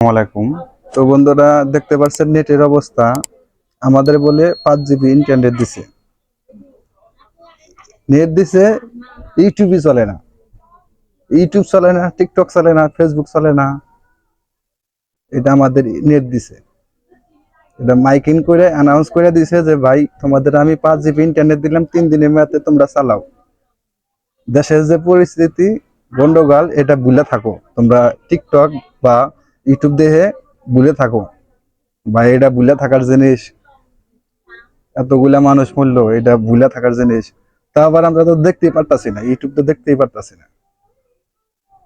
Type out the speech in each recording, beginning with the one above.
আসসালামাইকুম তো বন্ধুরা, দেখতে পাচ্ছেন নেটের অবস্থা। আমাদের বলে পাঁচ জিবি ইন্টারনেট দিছে। নেট দিছে, ইউটিউবই চলে না। ইউটিউব চলে না, টিকটক চলে না ফেসবুক চলে না। এটা আমাদের নেট দিছে। এটা মাইকিং করে অ্যানাউন্স করে দিছে যে, ভাই, তোমাদের আমি পাঁচ জিবি ইন্টারনেট দিলাম, তিন দিনের মেয়াদে তোমরা চালাও। দেশের যে পরিস্থিতি, গন্ডগোল, এটা ভুলে থাকো। তোমরা টিকটক বা ইউটিউব দেখে ভুলে থাকো বা এটা ভুলে থাকার জিনিস, এতগুলা মানুষ মরলো, এটা ভুলে থাকার জিনিস। তা আবার আমরা তো দেখতেই পারতাছি না, ইউটিউব তো দেখতেই পারতাছি না।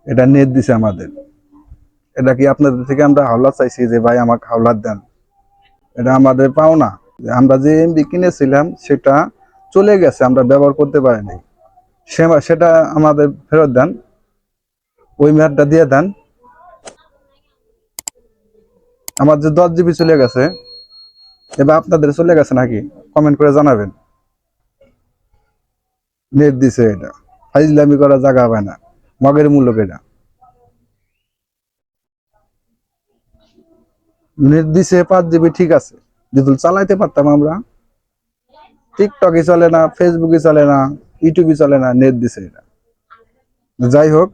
এটা নেট দিছে আমাদের। এটা কি আপনাদের থেকে আমরা হাওলা চাইছি যে ভাই আমাকে হাওলাত দেন? এটা আমাদের পাওনা আমরা যে এমবি কিনেছিলাম, সেটা চলে গেছে, আমরা ব্যবহার করতে পারিনি। সেটা আমাদের ফেরত দেন। ওই মেয়াদটা দিয়ে দেন। আমার যে দশ জিবি চলে গেছে, এবার আপনাদের চলে গেছে নাকি? কমেন্ট করে জানাবেন। নেট দিছে এটা। ফাইজলামি করা জায়গা পায় না। মগের মূল্য এটা নেট দিছে পাঁচ জিবি, ঠিক আছে। যদি চালাইতে পারতাম আমরা। টিকটকে চলে না ফেসবুকে চলে না ইউটিউবে চলে না নেট দিছে এটা। যাই হোক,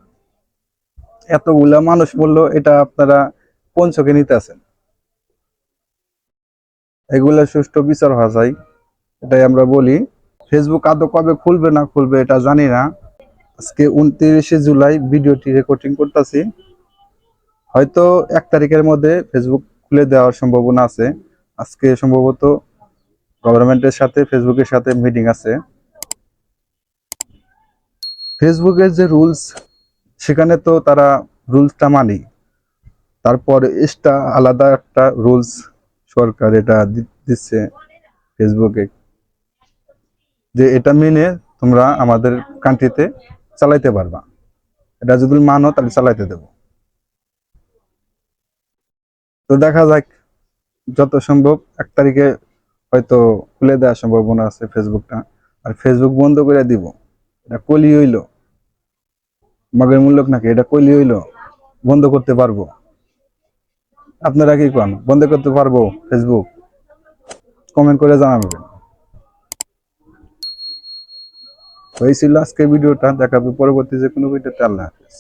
এতগুলা মানুষ বলল, এটা আপনারা কোন নিতে আছেন। এগুলা সুষ্ঠু বিচার হওয়া যায়, এটাই আমরা বলি। ফেসবুক আদৌ কবে খুলবে না খুলবে এটা জানি না। আজকে উনত্রিশে জুলাই ভিডিওটি রেকর্ডিং করতেছি। হয়তো এক তারিখের মধ্যে ফেসবুক খুলে দেওয়ার সম্ভাবনা আছে। আজকে সম্ভবত গভর্নমেন্টের সাথে ফেসবুকের সাথে মিটিং আছে। ফেসবুকের যে রুলস সেখানে তো তারা রুলসটা মানি তারপর এক্সট্রা আলাদা একটা রুলস সরকার এটা দিচ্ছে ফেসবুকে যে এটা মেনে তোমরা আমাদের কান্ট্রিতে চালাইতে পারবা। এটা যদি মানো তাহলে চালাইতে দেব। তো দেখা যাক যত সম্ভব, এক তারিখে হয়তো খুলে দেওয়ার সম্ভাবনা আছে ফেসবুকটা আর ফেসবুক বন্ধ করে দিব। এটা কলি হইল। মগের মূল্য নাকি? এটা কলি হইল। বন্ধ করতে পারব। আপনারা কি কন? বন্ধ করতে পারব ফেসবুক কমেন্ট করে জানাবেন। হয়েছিল আজকে ভিডিওটা, দেখাবে পরবর্তী যে কোনো ভিডিওতে। আল্লাহ হাফেজ।